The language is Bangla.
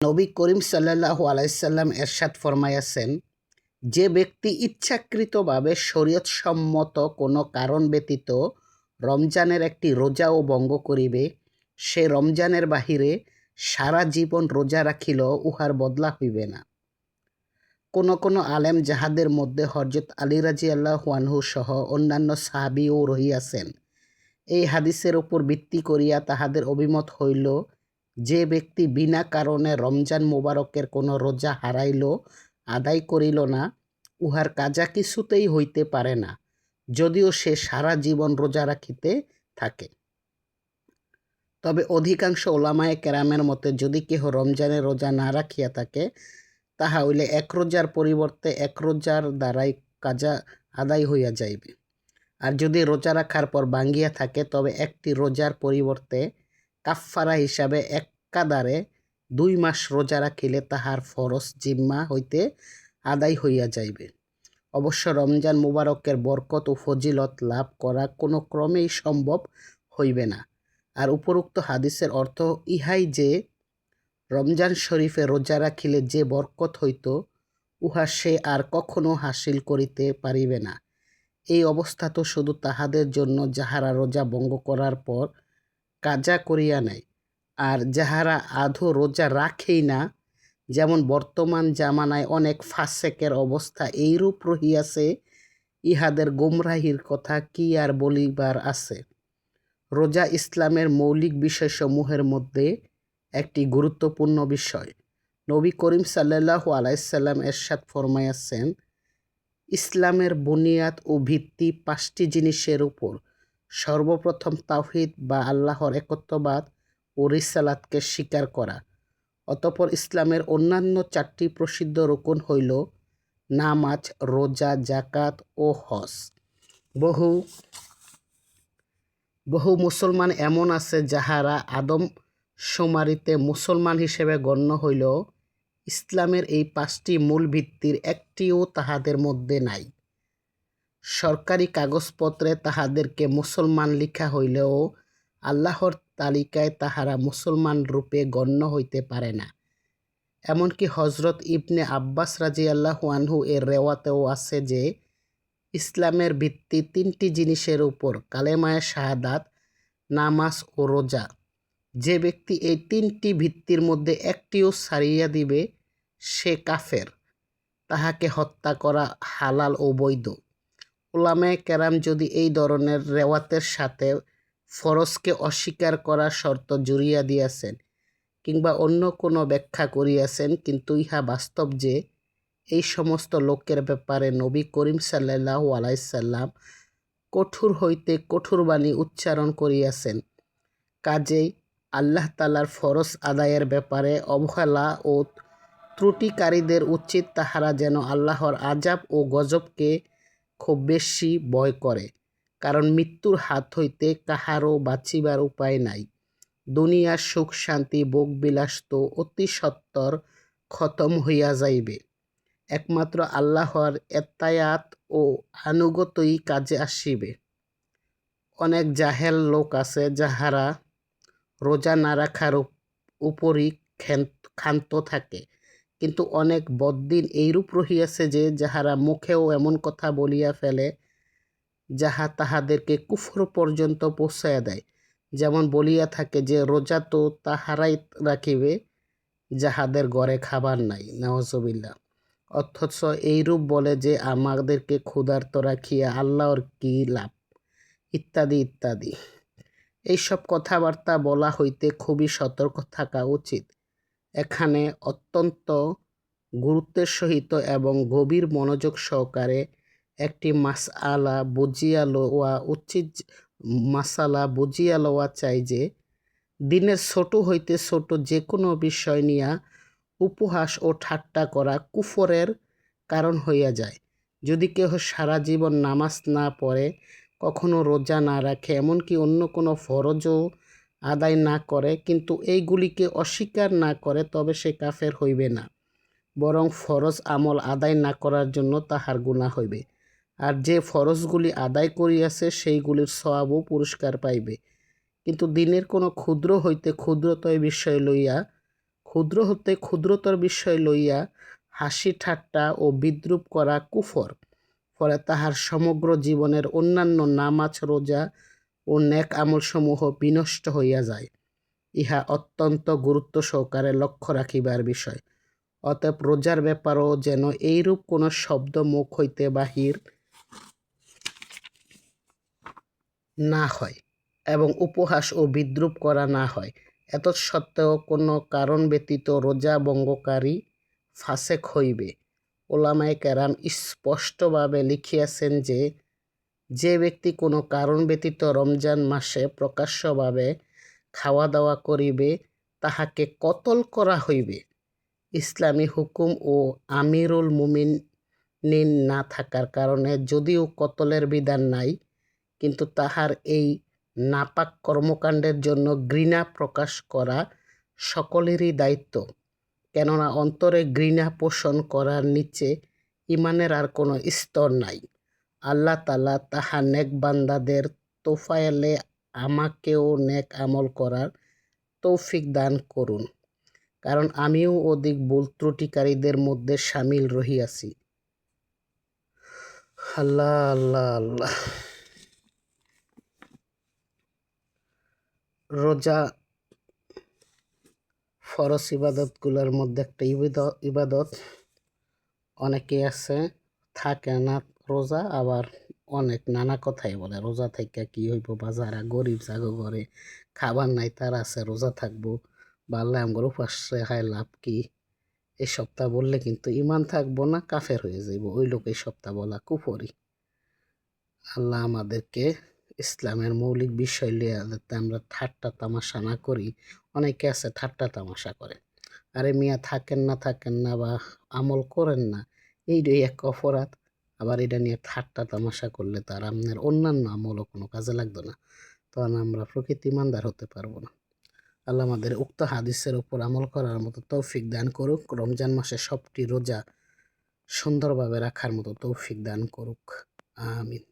নবী করিম সাল্লাল্লাহু আলাইসাল্লাম এরশাদ ফরমাইয়াছেন, যে ব্যক্তি ইচ্ছাকৃতভাবে শরীয়তসম্মত কোনো কারণ ব্যতীত রমজানের একটি রোজাও ভঙ্গ করিবে, সে রমজানের বাহিরে সারা জীবন রোজা রাখিল উহার বদলা হইবে না। কোনো কোনো আলেম যাহাদের মধ্যে হজরত আলী রাজি আল্লাহানহু সহ অন্যান্য সাহাবিও রহিয়াছেন, এই হাদিসের উপর ভিত্তি করিয়া তাহাদের অভিমত হইল যে ব্যক্তি বিনা কারণে রমজান মোবারকের কোনো রোজা হারাইল, আদায় করিল না, উহার কাজা কিছুতেই হইতে পারে না, যদিও সে সারা জীবন রোজা রাখিতে থাকে। তবে অধিকাংশ ওলামায়ে কেরামের মতে যদি কেহ রমজানের রোজা না রাখিয়া থাকে, তাহা হইলে এক রোজার পরিবর্তে এক রোজার দ্বারাই কাজা আদায় হইয়া যাইবে। আর যদি রোজা রাখার পর বাঙ্গিয়া থাকে, তবে একটি রোজার পরিবর্তে কাফফারা হিসাবে একাদারে দুই মাস রোজা রাখিলে তাহার ফরজ জিম্মা হইতে আদায় হইয়া যাইবে। অবশ্য রমজান মুবারকের বরকত ও ফজিলত লাভ করা কোনো ক্রমেই সম্ভব হইবে না। আর উপরোক্ত হাদিসের অর্থ ইহাই যে, রমজান শরীফে রোজা রাখিলে যে বরকত হইত, উহা সে আর কখনো হাসিল করিতে পারিবে না। এই অবস্থা তো শুধু তাহাদের জন্য যাহারা রোজা ভঙ্গ করার পর কাজা করিয়া নেয় আর যাহারা আধো রোজা রাখেই না, যেমন বর্তমান জামানায় অনেক ফাসেকের অবস্থা এইরূপ রহিয়াছে, ইহাদের গোমরাহির কথা কি আর বলিবার আছে? রোজা ইসলামের মৌলিক বিষয়সমূহের মধ্যে একটি গুরুত্বপূর্ণ বিষয়। নবী করিম সাল্লাহ আলাইসাল্লাম এরশাদ ফরমাইয়াছেন ইসলামের বুনিয়াদ ও ভিত্তি পাঁচটি জিনিসের উপর সর্বপ্রথম তাওহিদ বা আল্লাহর একত্ববাদ ও রিসালাতকে স্বীকার করা। অতপর ইসলামের অন্যান্য চারটি প্রসিদ্ধ রোকন হইল নামাজ, রোজা জাকাত ও হজ। বহু বহু মুসলমান এমন আছে যাহারা আদম সোমারিতে মুসলমান হিসেবে গণ্য হইল ইসলামের এই পাঁচটি মূল ভিত্তির একটিও তাহাদের মধ্যে নাই। সরকারি কাগজপত্রে তাহাদেরকে মুসলমান লিখা হইলেও আল্লাহর তালিকায় তাহারা মুসলমান রূপে গণ্য হইতে পারে না। এমনকি হজরত ইবনে আব্বাস রাজি আল্লাহ আনহু এর রেওয়াতেও আছে যে, ইসলামের ভিত্তি তিনটি জিনিসের উপর কালেমায় শাহাদাত, নামাজ ও রোজা। যে ব্যক্তি এই তিনটি ভিত্তির মধ্যে একটিও সারিয়া দিবে, সে কাফের। তাহাকে হত্যা করা হালাল ও বৈধ। ওলামায় কেরাম যদি এই ধরনের রেওয়াতের সাথে ফরজকে অস্বীকার করার শর্ত জুড়িয়া দিয়াছেন কিংবা অন্য কোনো ব্যাখ্যা করিয়াছেন, কিন্তু ইহা বাস্তব যে এই সমস্ত লোকের ব্যাপারে নবী করিম সাল্লাহ আলাইসাল্লাম কঠোর হইতে কঠোর বাণী উচ্চারণ করিয়াছেন। কাজেই আল্লাহ তালার ফরজ আদায়ের ব্যাপারে অবহেলা ও ত্রুটিকারীদের উচিত তাহারা যেন আল্লাহর আজাব ও গজবকে খুব বেশি ভয় করে, কারণ মৃত্যুর হাত হইতে কাহারও বাঁচিবার উপায় নাই। দুনিয়ার সুখ, শান্তি, ভোগ, বিলাস তো অতি সত্তর খতম হইয়া যাইবে। একমাত্র আল্লাহর এত্তায়াত ও আনুগতই কাজে আসিবে। অনেক জাহেল লোক আছে যাহারা রোজা না রাখার উপরই ক্ষান্ত থাকে। কিন্তু অনেক বদ্দিন এইরূপ রহিয়াছে যে যাহারা মুখেও এমন কথা বলিয়া ফেলে, যাহা তাহাদেরকে কুফর পর্যন্ত পৌঁছাইয়া দেয়। যেমন বলিয়া থাকে যে, রোজা তো তাহারাই রাখিবে, যাহাদের ঘরে খাবার নাই নওয়াজবিল্লা অথচ এইরূপ বলে যে, আমাদেরকে ক্ষুধার্ত রাখিয়া আল্লাহর কি লাভ? ইত্যাদি ইত্যাদি। এইসব কথাবার্তা বলা হইতে খুবই সতর্ক থাকা উচিত। এখানে অত্যন্ত গুরুত্বের সহিত এবং গভীর মনোযোগ সহকারে একটি মাস আলা বুঝিয়া লওয়া উচিত মাসালা বুঝিয়া লওয়া চাই যে, দিনের ছোট হইতে ছোট যে কোনো বিষয় নিয়া উপহাস ও ঠাট্টা করা কুফরের কারণ হইয়া যায়। যদি কেহ সারা জীবন নামাজ না পড়ে, কখনো রোজা না রাখে, এমনকি অন্য কোনো ফরজও আদায় না করে, কিন্তু এইগুলিকে অস্বীকার না করে তবে সে কাফের হইবে না। বরং ফরজ আমল আদায় না করার জন্য তাহার গুণা হইবে। আর যে ফরজগুলি আদায় করিয়াছে, সেইগুলির সওয়াবও পুরস্কার পাইবে। কিন্তু দিনের কোনো ক্ষুদ্র হইতে ক্ষুদ্রতয় বিষয় লইয়া, ক্ষুদ্র হতে ক্ষুদ্রতর বিষয় লইয়া হাসি ঠাট্টা ও বিদ্রুপ করা কুফর, ফলে তাহার সমগ্র জীবনের অন্যান্য নামাজ, রোজা ও নেক আমলসমূহ বিনষ্ট হইয়া যায়। ইহা অত্যন্ত গুরুত্ব সহকারে লক্ষ্য রাখিবার বিষয়। অতএব রোজার ব্যাপারও যেন এইরূপ কোনো শব্দ মুখ হইতে বাহির না হয় এবং উপহাস ও বিদ্রূপ করা না হয়। এত সত্ত্বেও কোনো কারণ ব্যতীত রোজা ভঙ্গকারী ফাসেক হইবে। ওলামায়ে কেরাম স্পষ্টভাবে লিখিয়াছেন যে যে ব্যক্তি কোনো কারণ ব্যতীত রমজান মাসে প্রকাশ্যভাবে খাওয়া দাওয়া করিবে, তাহাকে কতল করা হইবে? ইসলামী হুকুম ও আমিরুল মুমিনিন না থাকার কারণে যদিও কতলের বিধান নাই, কিন্তু তাহার এই নাপাক কর্মকাণ্ডের জন্য ঘৃণা প্রকাশ করা সকলেরই দায়িত্ব। কেননা অন্তরে ঘৃণা পোষণ করার নিচে ইমানের আর কোনো স্তর নাই। আল্লাহ তালা তাহা নেক বান্দাদের তোফায়েলে আমাকেও নেক আমল করার তৌফিক দান করুন। কারণ আমিও অধিক ভুল ত্রুটিকারীদের মধ্যে সামিল রহিয়াছি। আল্লাহ আল্লাহ আল্লাহ। রোজা ফরজ ইবাদতগুলোর মধ্যে একটা ইবাদত ইবাদত অনেকে আছে, থাকে না। রোজা আবার অনেক নানা কথাই বলে। রোজা থেকে কি হইব? বা যারা গরিব জাগো ঘরে, খাবার নাই, তারা আছে, রোজা থাকব। বা আল্লাহ আমগর উপাস রেখায় লাভ কি? এই সপ্তাহ বললে কিন্তু ইমান থাকব না, কাফের হয়ে যাইব। ওই লোক এই সপ্তাহ বলা কুফরি। আল্লাহ আমাদেরকে ইসলামের মৌলিক বিষয় লিয়ে যাতে আমরা ঠাট্টা তামাশা না করি। অনেকে আছে ঠাট্টা তামাশা করে। আরে মিয়া থাকেন না থাকেন না বা আমল করেন না। এইটাই এক অপরাধ আবার এটা নিয়ে ঠাট্টা তামাশা করলে তার আপনার অন্যান্য আমলও কোনো কাজে লাগতো না। তখন আমরা প্রকৃতি ইমানদার হতে পারব না। আল্লাহ আমাদের উক্ত হাদিসের ওপর আমল করার মতো তৌফিক দান করুক, রমজান মাসে সবটি রোজা সুন্দরভাবে রাখার মতো তৌফিক দান করুক। আমিন।